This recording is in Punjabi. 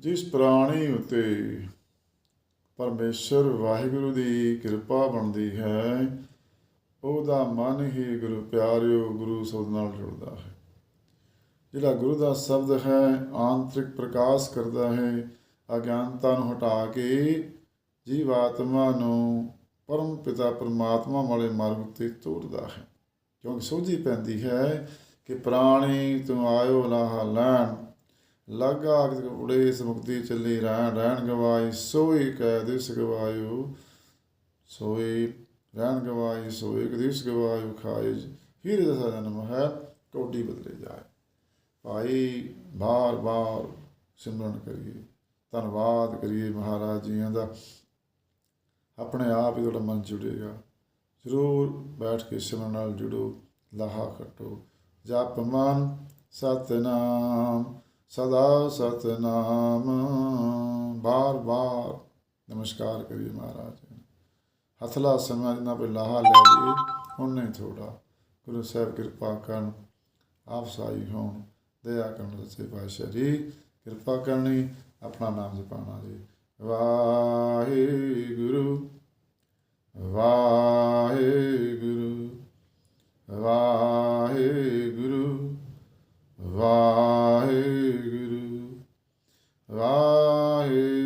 ਜਿਸ ਪ੍ਰਾਣੀ ਉਤੇ ਪਰਮੇਸ਼ਰ ਵਾਹਿਗੁਰੂ ਦੀ ਕਿਰਪਾ ਬਣਦੀ ਹੈ, ਉਹਦਾ ਮਨ ਹੀ ਗੁਰੂ ਪਿਆਰਿਓ ਗੁਰੂ ਸ਼ਬਦ ਨਾਲ ਜੁੜਦਾ ਹੈ। ਜਿਹੜਾ ਗੁਰੂ ਦਾ ਸ਼ਬਦ ਹੈ, ਆਂਤਰਿਕ ਪ੍ਰਕਾਸ਼ ਕਰਦਾ ਹੈ, ਅਗਿਆਨਤਾ ਨੂੰ ਹਟਾ ਕੇ ਜੀਵਾਤਮਾ ਨੂੰ ਪਰਮ ਪਿਤਾ ਪਰਮਾਤਮਾ ਵਾਲੇ ਮਾਰਗ ਤੇ ਤੋਰਦਾ ਹੈ। ਕਿਉਂਕਿ ਸੋਝੀ ਪੈਂਦੀ ਹੈ ਕਿ ਪ੍ਰਾਣੀ ਤੂੰ ਆਇਓ ਲਾਹ ਲੈਣ। ਲਗਾ ਉੜੇ ਇਸ ਚੱਲੀ, ਰਹਿਣ ਰਹਿਣ ਗਵਾਈ, ਸੋਈ ਕਹਿ ਦਿਸ ਗਵਾਇਓ। ਸੋਈ, ਰਹਿਣ ਗਵਾਈ, ਸੋਈ ਇੱਕ, ਦਿਸ ਗਵਾਇਓ, ਖਾਏ ਹੀਰੇ ਦਾ ਜਨਮ ਹੈ, ਕੋਡੀ ਬਦਲੇ ਜਾਏ। ਭਾਈ ਬਾਰ ਬਾਰ ਸਿਮਰਨ ਕਰੀਏ। ਧੰਨਵਾਦ ਕਰੀਏ ਮਹਾਰਾਜ ਜੀਆਂ ਦਾ। ਆਪਣੇ ਆਪ ਹੀ ਤੁਹਾਡਾ ਮਨ ਜੁੜੇਗਾ। ਜ਼ਰੂਰ ਬੈਠ ਕੇ ਸਿਮਰਨ ਨਾਲ ਜੁੜੋ, ਲਾਹਾ ਕੱਟੋ। ਜਪ ਮਨ ਸਤਨਾਮ। ਸਦਾ ਸਤਨਾਮ। ਬਾਰ ਬਾਰ ਨਮਸਕਾਰ ਕਰੀਏ ਮਹਾਰਾਜ। ਹਥਲਾ ਸਮਾਂ ਜਿੰਨਾ ਕੋਈ ਲਾਹਾ ਲੈ ਲਈਏ ਉਹਨੇ ਥੋੜਾ ਗੁਰੂ ਸਾਹਿਬ ਕਿਰਪਾ ਕਰਨ, ਆਪ ਸਾਈ ਹੋਣ। ਦਇਆ ਕਰਨ ਸੱਚੇ ਪਾਤਸ਼ਾਹ ਜੀ ਕਿਰਪਾ ਕਰਨੀ, ਆਪਣਾ ਨਾਮ ਜਪਾਣਾ ਜੀ। ਵਾਹਿਗੁਰੂ ਵਾਹਿਗੁਰੂ ਵਾਹਿਗੁਰੂ। वाहे